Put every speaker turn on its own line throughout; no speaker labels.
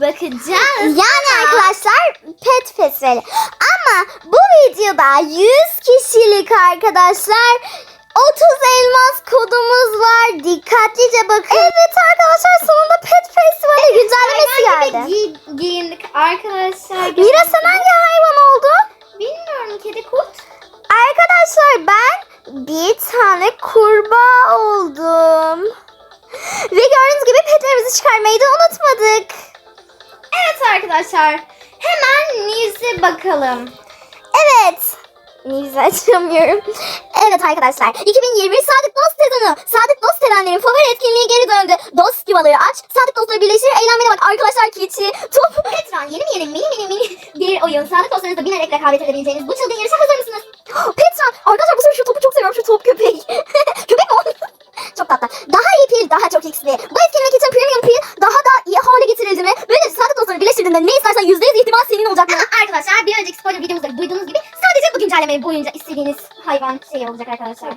bakacağız.
yani arkadaşlar pet festivali. Ama bu videoda 100 kişilik arkadaşlar 30 elmas kodumuz var. Dikkatlice bakın. Evet arkadaşlar sonunda pet festivali güncellemesi
Hayvan
geldi.
gibi giy- giyindik arkadaşlar.
Mira sen hangi hayvan oldun?
Bilmiyorum kedi kurt.
Arkadaşlar ben bir tane kurbağa oldum. Ve gördüğünüz gibi petlerimizi çıkarmayı da unutmadık.
Evet arkadaşlar hemen News'e bakalım.
Evet. Neyse açamıyorum. Evet arkadaşlar 2021 Sadık Dost sezonu. Sadık Dost sevenlerin favori etkinliği geri döndü. Dost yuvaları aç. Sadık Dostları birleşir. Eğlenmene bak arkadaşlar keçi. Top.
Petron yeni mi yeni mini mini mini bir oyun. Sağlık dostlarınızla binerek rekabet edebileceğiniz bu çılgın yarışa hazır mısınız?
Petran. Arkadaşlar bu sefer şu topu çok seviyorum. Şu top köpek. köpek mi çok tatlı. Daha iyi pil, daha çok XP. Bu etkinlik için premium pil daha da iyi hale getirildi mi? Sadık birleştirdiğinde ne istersen %100 ihtimal senin olacak mı?
Arkadaşlar bir önceki spoiler videomuzda duyduğunuz gibi sadece bu güncelleme boyunca istediğiniz hayvan şey olacak arkadaşlar.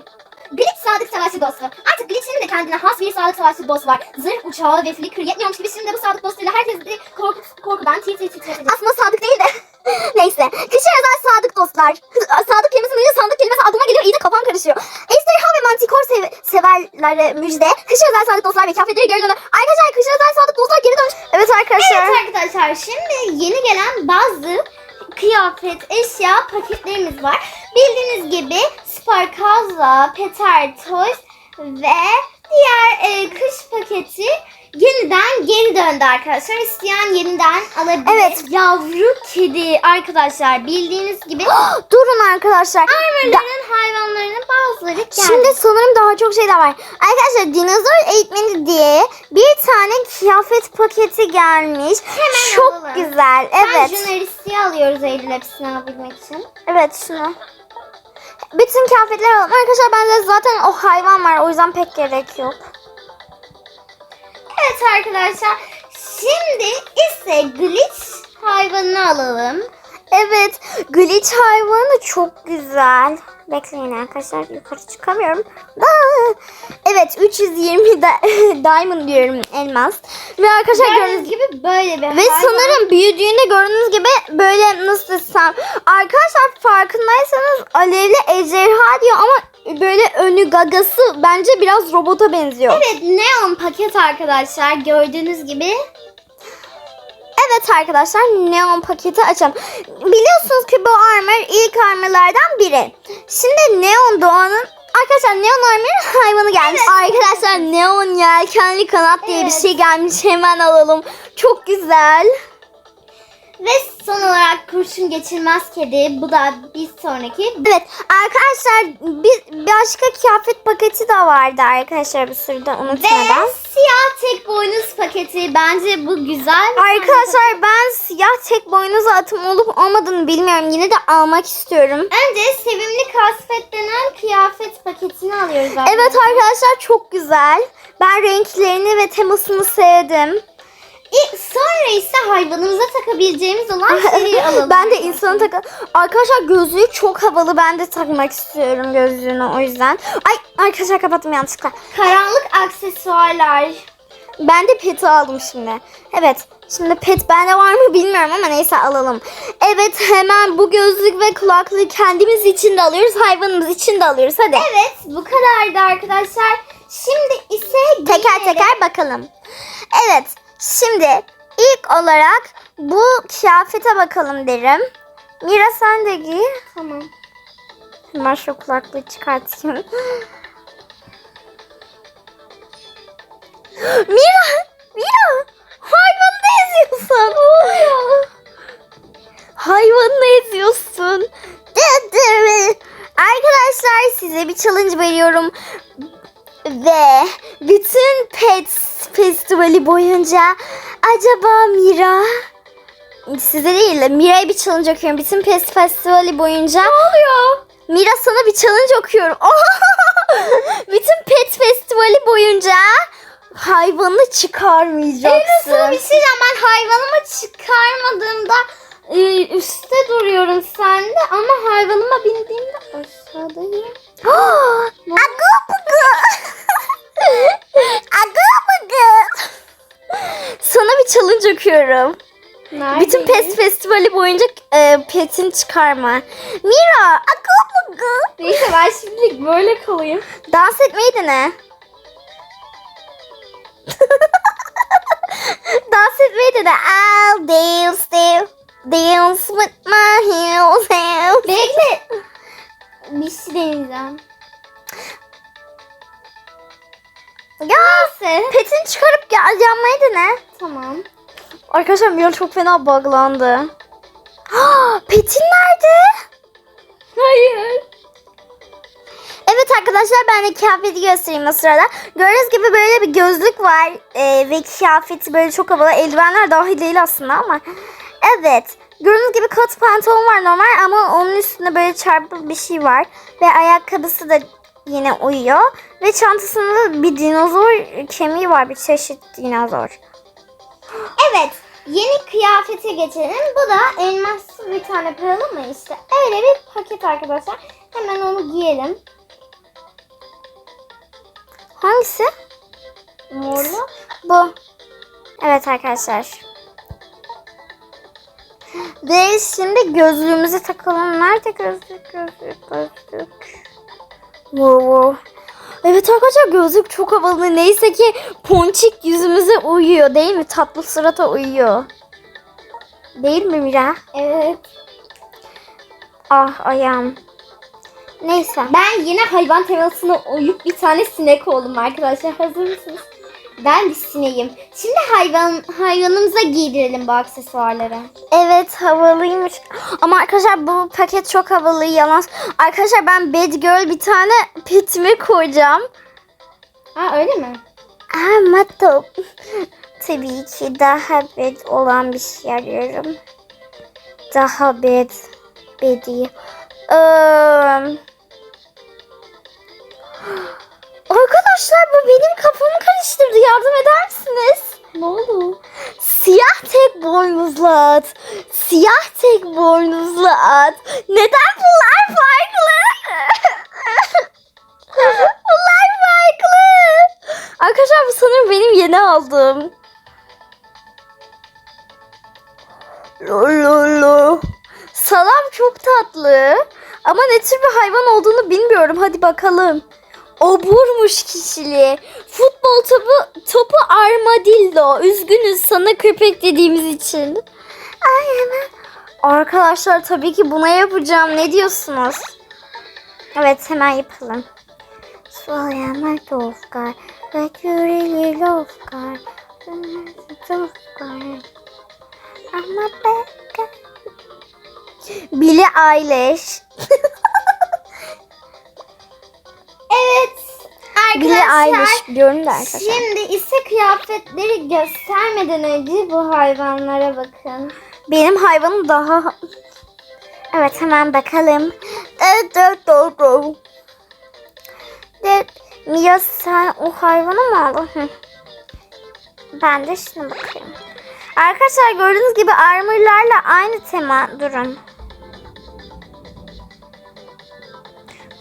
Glitch sadık savaşçı dostu. Artık Glitch'in de kendine has bir sadık savaşçı dost var. Zırh, uçağı ve flicker yetmiyormuş gibi şimdi bu sadık dostuyla herkes de korku, korkudan tir titretecek.
Aslında sadık değil de. Neyse. Kışa özel sadık dostlar. sadık kelimesi duyunca sandık kelimesi aklıma geliyor. İyi de kafam karışıyor. Ejderha ve mantikor sev severlere müjde. Kışa özel sadık dostlar ve kafetleri geri dönüyor. Arkadaşlar kışa özel sadık dostlar. Evet arkadaşlar.
Evet arkadaşlar şimdi yeni gelen bazı kıyafet, eşya paketlerimiz var. Bildiğiniz gibi Sparkazla, Peter Toys ve diğer e, kış paketi yeniden geri döndü arkadaşlar. İsteyen yeniden alabilir.
Evet.
Yavru kedi arkadaşlar bildiğiniz gibi
Durun arkadaşlar. Da-
Armor'ların hayvanlarının bazıları geldi.
Şimdi sanırım daha çok şey de var. Arkadaşlar dinozor eğitmeni diye bir tane kıyafet paketi gelmiş.
Hemen
çok
alalım.
güzel.
Ben
Evet.
jurnalistiği alıyoruz Eylül hepsini alabilmek için.
Evet şunu. Bütün kıyafetler alalım. Arkadaşlar bende zaten o hayvan var. O yüzden pek gerek yok.
Evet arkadaşlar. Şimdi ise glitch hayvanını alalım.
Evet. Glitch hayvanı çok güzel. Bekleyin arkadaşlar. Yukarı çıkamıyorum. Aa! Evet 320 da diamond diyorum elmas. Ve arkadaşlar gördüğünüz
Gördüğünüz gibi böyle bir
Ve
hayvan.
sanırım büyüdüğünde gördüğünüz gibi böyle nasıl desem arkadaşlar farkındaysanız alevli ejderha diyor ama böyle önü gagası bence biraz robota benziyor.
Evet neon paket arkadaşlar gördüğünüz gibi.
Evet arkadaşlar neon paketi açalım. Biliyorsunuz ki bu armor ilk armorlardan biri. Şimdi neon doğanın Arkadaşlar neon armor'ın hayvanı gelmiş. Arkadaşlar neon yelkenli kanat diye bir
Evet.
şey gelmiş. Hemen alalım. Çok güzel.
Ve son olarak kurşun geçirmez kedi. Bu da bir sonraki.
Evet arkadaşlar bir başka kıyafet paketi de vardı arkadaşlar bir sürü de
Ve
unutmadan.
siyah tek boynuz paketi. Bence bu güzel.
Arkadaşlar ben siyah tek boynuz atım olup olmadığını bilmiyorum. Yine de almak istiyorum.
Önce sevimli kasvet denen kıyafet paketini alıyoruz
Evet arkadaşlar çok güzel. Ben renklerini ve temasını sevdim.
İlk, sonra ise hayvanımıza takabileceğimiz olan şeyi alalım.
ben de insanı takı... Arkadaşlar gözlüğü çok havalı. Ben de takmak istiyorum gözlüğünü o yüzden. Ay arkadaşlar kapattım yanlışlıkla.
Karanlık aksesuarlar.
Ben de peti aldım şimdi. Evet. Şimdi pet bende var mı bilmiyorum ama neyse alalım. Evet hemen bu gözlük ve kulaklığı kendimiz için de alıyoruz. Hayvanımız için de alıyoruz. Hadi.
Evet bu kadardı arkadaşlar. Şimdi ise
Teker teker bakalım. Evet. Şimdi ilk olarak bu kıyafete bakalım derim. Mira sen de giy.
Tamam.
Hemen şu kulaklığı çıkartayım. Mira! Mira! Hayvanını eziyorsun. Hayvanını eziyorsun. Dı dı. Arkadaşlar size bir challenge veriyorum. Ve bütün Pets Festivali boyunca acaba Mira size değil de Mira'ya bir challenge okuyorum. Bütün Pets Festivali boyunca. Ne oluyor? Mira sana bir challenge okuyorum. Bütün Pet Festivali boyunca hayvanı çıkarmayacaksın.
Evet sana bir şey diyeceğim. Ben hayvanımı çıkarmadığımda e, üstte duruyorum sende ama hayvanıma bindiğimde aşağıdayım.
Aga. Sana bir challenge okuyorum. Nerede? Bütün PES festivali boyunca e, petin çıkarma. Mira, akıl?
Neyse ben şimdilik böyle kalayım.
Dans etmeyi dene. Dans etmeyi dene. I'll dance, dance, dance with my heels.
Bekle. Bir şey deneyeceğim.
Ya petini çıkarıp gel yanmayı dene.
Tamam.
Arkadaşlar Mira çok fena buglandı. Petin nerede?
Hayır.
Evet arkadaşlar ben de kıyafeti göstereyim o sırada. Gördüğünüz gibi böyle bir gözlük var Ee, ve kıyafeti böyle çok havalı. Eldivenler dahil değil aslında ama. Evet. Gördüğünüz gibi kot pantolon var normal ama onun üstünde böyle çarpı bir şey var. Ve ayakkabısı da yine uyuyor. Ve çantasında bir dinozor kemiği var. Bir çeşit dinozor.
Evet. Yeni kıyafete geçelim. Bu da elmaslı bir tane paralı mı işte? Öyle bir paket arkadaşlar. Hemen onu giyelim.
Hangisi?
Morlu.
Bu. Evet arkadaşlar. Ve şimdi gözlüğümüzü takalım. Nerede gözlük, gözlük, gözlük? Wow, wow. Evet arkadaşlar gözlük çok havalı. Neyse ki ponçik yüzümüze uyuyor değil mi? Tatlı surata uyuyor. Değil mi Mira?
Evet.
Ah ayağım. Neyse.
Ben yine hayvan temasına uyup bir tane sinek oldum arkadaşlar. Hazır mısınız? Ben bir sineğim. Şimdi hayvan hayvanımıza giydirelim bu aksesuarları.
Evet havalıymış. Ama arkadaşlar bu paket çok havalı yalan. Arkadaşlar ben Bad Girl bir tane petime koyacağım.
Ha öyle mi?
Ama top. Tabii ki daha bad olan bir şey arıyorum. Daha bad. Badi. Ee, Arkadaşlar bu benim kafamı karıştırdı. Yardım eder misiniz?
Ne oldu?
Siyah tek boynuzlu at. Siyah tek boynuzlu at. Neden bunlar farklı? bunlar farklı. Arkadaşlar bu sanırım benim yeni aldığım. Lolo. Salam çok tatlı. Ama ne tür bir hayvan olduğunu bilmiyorum. Hadi bakalım. Oburmuş kişiliği. Futbol topu, topu armadillo. Üzgünüz sana köpek dediğimiz için. Ay hemen. Arkadaşlar tabii ki buna yapacağım. Ne diyorsunuz? Evet hemen yapalım. Soyamak Oscar. Ve küreli. Oscar. Ama ben... Billie Eilish. Billie Eilish diyorum da arkadaşlar.
şimdi ise kıyafetleri göstermeden önce bu hayvanlara bakın.
Benim hayvanım daha... Evet hemen bakalım. Evet, Mia sen o hayvanı mı aldın? Ben de şuna bakayım. Arkadaşlar gördüğünüz gibi armorlarla aynı tema. Durun.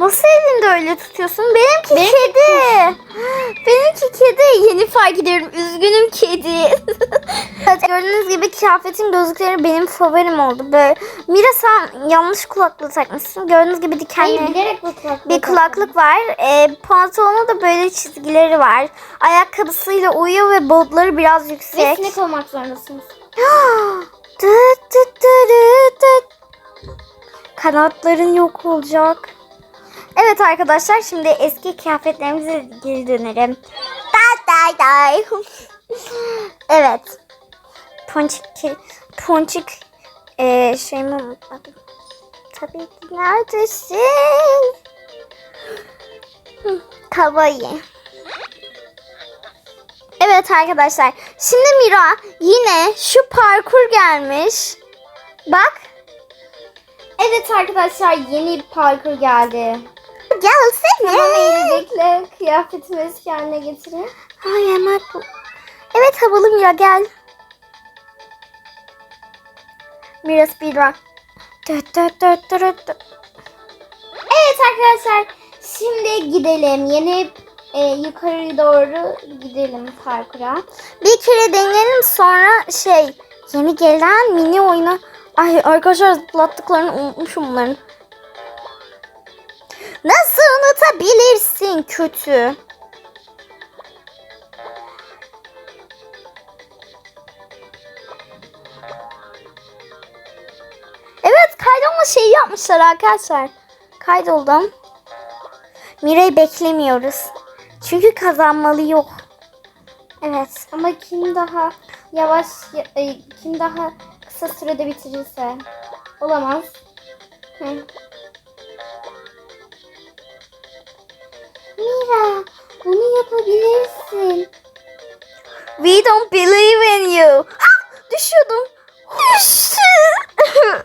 Nasıl elinde öyle tutuyorsun? Benimki kedi. Benimki kedi. Yeni fark ediyorum. Üzgünüm kedi. evet gördüğünüz gibi kıyafetin gözlükleri benim favorim oldu. Böyle. Mira sen yanlış kulaklığı takmışsın. Gördüğünüz gibi dikenli
Hayır bilerek bu kulaklığı
bir kulaklık var. Ee, pantolonu da böyle çizgileri var. Ayakkabısıyla uyuyor ve botları biraz
taktım. Ve
yüksek.
sinek olmak zorundasınız.
Kanatların yok olacak. Evet arkadaşlar şimdi eski kıyafetlerimize geri dönelim. Evet. Ponçik ponçik eee şeyimi unutmadım. Tabii ki neredesin? Kawaii. Evet arkadaşlar. Şimdi Mira yine şu parkur gelmiş. Bak.
Evet arkadaşlar yeni bir parkur geldi.
Gelsene.
Tamam eğilecekle kıyafetimi eski haline getirin.
Ay hemen bu. Evet havalı Mira gel. Mira speedrun. Dört dört dört dört dört.
Evet arkadaşlar şimdi gidelim. Yeni e, yukarı doğru gidelim parkura.
Bir kere deneyelim sonra şey yeni gelen mini oyunu. Ay arkadaşlar zıplattıklarını unutmuşum bunların. Nasıl unutabilirsin kötü? Evet kaydolma şeyi yapmışlar arkadaşlar. Kaydoldum. Mira'yı beklemiyoruz. Çünkü kazanmalı yok. Evet.
Ama kim daha yavaş, e, kim daha kısa sürede bitirirse olamaz. Hı. Yapabilirsin.
We don't believe in you. Ha, düşüyordum. Düştüm.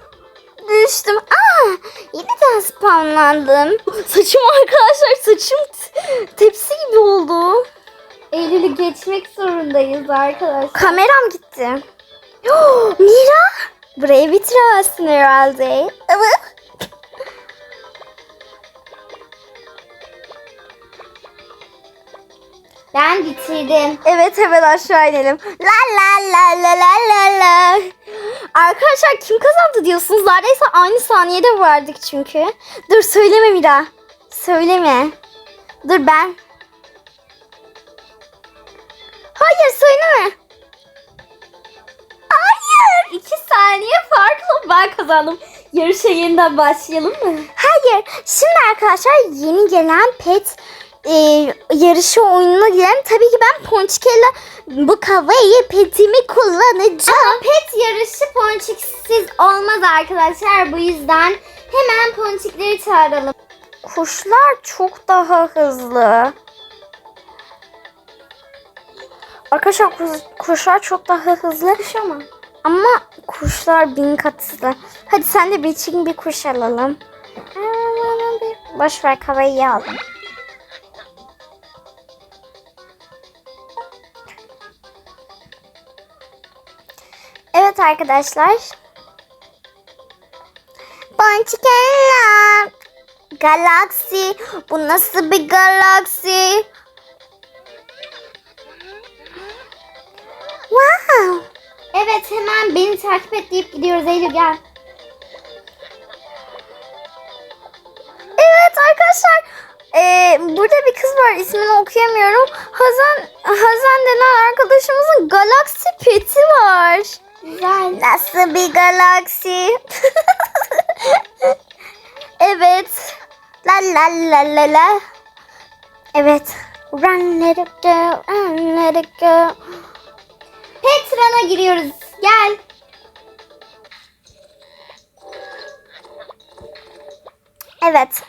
Düştüm. Aa, yeniden spamlandım. Saçım arkadaşlar saçım tepsi gibi oldu.
Eylül'ü geçmek zorundayız arkadaşlar.
Kameram gitti. Mira, burayı bitiremezsin herhalde. Evet.
Ben bitirdim.
Evet hemen aşağı inelim. La la la la la la la. Arkadaşlar kim kazandı diyorsunuz? Neredeyse aynı saniyede vardık çünkü. Dur söyleme Mira. Söyleme. Dur ben. Hayır söyleme. Hayır.
İki saniye farklı ben kazandım. Yarışa yeniden başlayalım mı?
Hayır. Şimdi arkadaşlar yeni gelen pet e, yarışı oyununa girelim. Tabii ki ben Ponçikella bu kavayı petimi kullanacağım.
Ama pet yarışı ponçiksiz olmaz arkadaşlar. Bu yüzden hemen ponçikleri çağıralım.
Kuşlar çok daha hızlı. Arkadaşlar kuş- kuşlar çok daha hızlı.
Kuş ama.
Ama kuşlar bin kat hızlı. Hadi sen de bir için bir kuş alalım. Boş ver kavayı aldım. Arkadaşlar. Ponçikella. Galaksi. Bu nasıl bir galaksi? Wow.
Evet hemen beni takip et deyip gidiyoruz Eylül gel.
Evet arkadaşlar eee, burada bir kız var ismini okuyamıyorum. Hazan Hazan denen arkadaşımızın galaksi peti var.
Güzel.
Nasıl bir galaksi? evet. La la la la la. Evet. Run let it go, run let it go.
Petra'na giriyoruz. Gel.
Evet.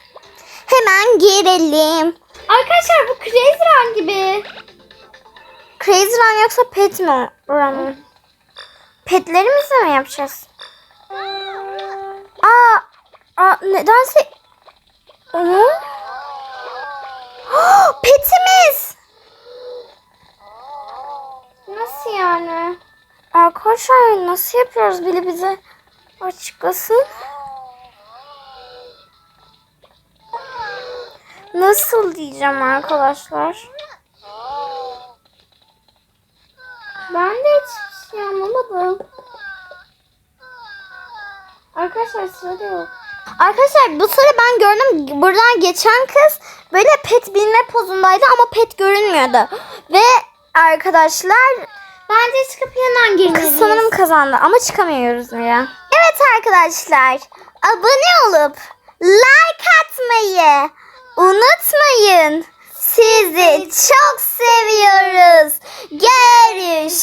Hemen girelim.
Arkadaşlar bu Crazy Run gibi.
Crazy Run yoksa Pet Run? Petlerimizle mi yapacağız? Aa, aa nedense... Hı? Petimiz!
Nasıl yani?
Arkadaşlar nasıl yapıyoruz biri bize açıklasın. Nasıl diyeceğim arkadaşlar?
Ben de hiçbir anlamadım. Arkadaşlar sırada yok.
Arkadaşlar bu sıra ben gördüm buradan geçen kız böyle pet binme pozundaydı ama pet görünmüyordu. Ve arkadaşlar
Bence çıkıp
kız
girmeliyiz.
sanırım kazandı ama çıkamıyoruz Mira. Evet arkadaşlar abone olup like atmayı unutmayın. Sizi çok seviyoruz. Görüşürüz.